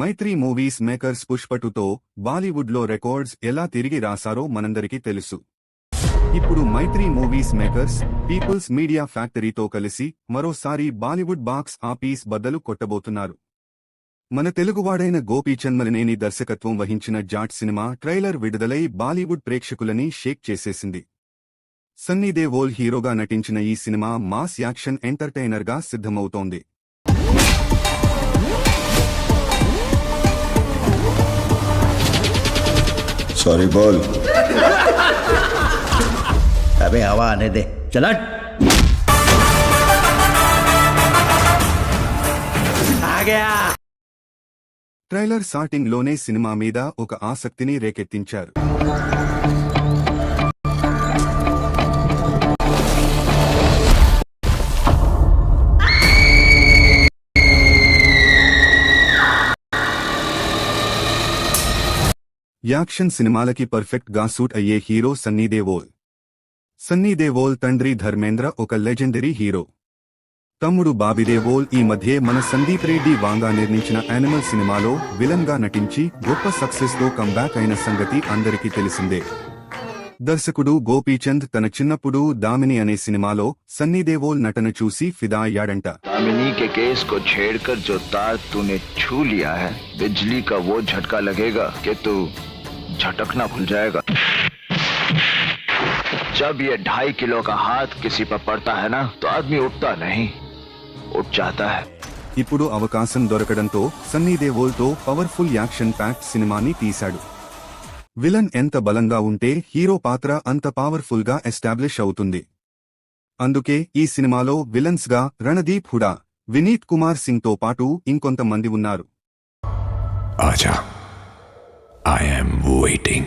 మైత్రి movies makers పుష్పటుతో బాలీవుడ్లో records ఎలా తిరిగి రాశారో మనందరికీ తెలుసు. ఇప్పుడు Mythri movies makers people's media ఫ్యాక్టరీతో కలిసి మరోసారి బాలీవుడ్ బాక్స్ ఆఫీస్ బద్దలు కొట్టబోతున్నారు. మన తెలుగువాడైన గోపీచన్మలనేని దర్శకత్వం వహించిన జాట్ సినిమా ట్రైలర్ విడుదలై బాలీవుడ్ ప్రేక్షకులని షేక్ చేసేసింది. సన్నీ దేవోల్ హీరోగా నటించిన ఈ సినిమా మాస్ యాక్షన్ ఎంటర్టైనర్గా సిద్ధమవుతోంది. सॉरी बोल अबे हवा आने दे चला आ गया ట్రైలర్ సాటింగ్ లోనే సినిమా మీద ఒక ఆసక్తిని రేకెత్తించారు యాక్షన్ సినిమాలకి పర్ఫెక్ట్ గా సూట్ అయ్యే హీరో సన్నీ దేవోల్ సన్నీ దేవోల్ తండ్రి ధర్మేంద్ర ఒక లెజెండరీ హీరో తమ్ముడు బాబిదేవోల్ ఈ మధ్యే మన సందీప్ రెడ్డి వాంగా నిర్మించిన యానిమల్ సినిమాలో విలన్ గా నటించి గొప్ప సక్సెస్ తో కంబ్యాక్ అయిన సంగతి అందరికీ తెలిసిందే దర్శకుడు గోపీచంద్ తన చిన్నప్పుడు దామిని అనే సినిమాలో సన్నీ దేవోల్ నటన చూసి ఫిదా అయ్యాడంట दामिनी के केस को छेड़कर जो तार तूने छू लिया है बिजली का वो झटका लगेगा कि तू झटकना भूल जाएगा जब ये ढाई किलो का हाथ किसी पर पड़ता है ना तो आदमी उठता नहीं उठ जाता है ఇప్పుడు అవకాశం దొరకడంతో సన్నీ దేవోల్తో పవర్ఫుల్ యాక్షన్ ప్యాక్డ్ సినిమాని తీశాడు విలన్ ఎంత బలంగా ఉంటే హీరో పాత్ర అంత పవర్ఫుల్ గా ఎస్టాబ్లిష్ అవుతుంది అందుకే ఈ సినిమాలో విలన్స్ గా రణదీప్ హుడా వినీత్ కుమార్ సింగ్ తో పాటు ఇంకొంతమంది ఉన్నారు आजा ఐఎమ్ వెయిటింగ్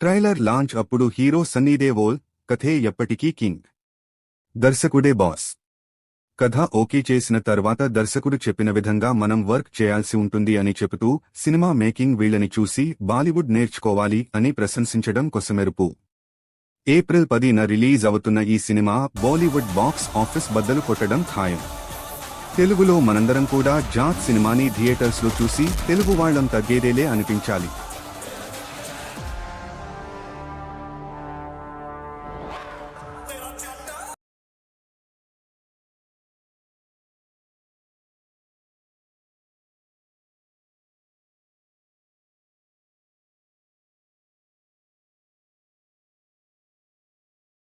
ట్రైలర్ లాంచ్ అప్పుడు హీరో సన్నీ దేవోల్ కథే ఎప్పటికీ కింగ్. దర్శకుడే బాస్. కథ ఓకే చేసిన తర్వాత దర్శకుడు చెప్పిన విధంగా మనం వర్క్ చేయాల్సి ఉంటుంది అని చెబుతూ సినిమా మేకింగ్ వీళ్ళని చూసి బాలీవుడ్ నేర్చుకోవాలి అని ప్రశంసించడం కొసమెరుపు. ఏప్రిల్ పదిన రిలీజ్ అవుతున్న ఈ సినిమా బాలీవుడ్ బాక్స్ ఆఫీస్ బద్దలు కొట్టడం ఖాయం. తెలుగులో మనందరం కూడా జాత్ సినిమాని థియేటర్స్లో చూసి తెలుగు వాళ్ళం తగ్గేదేలే అనిపించాలి.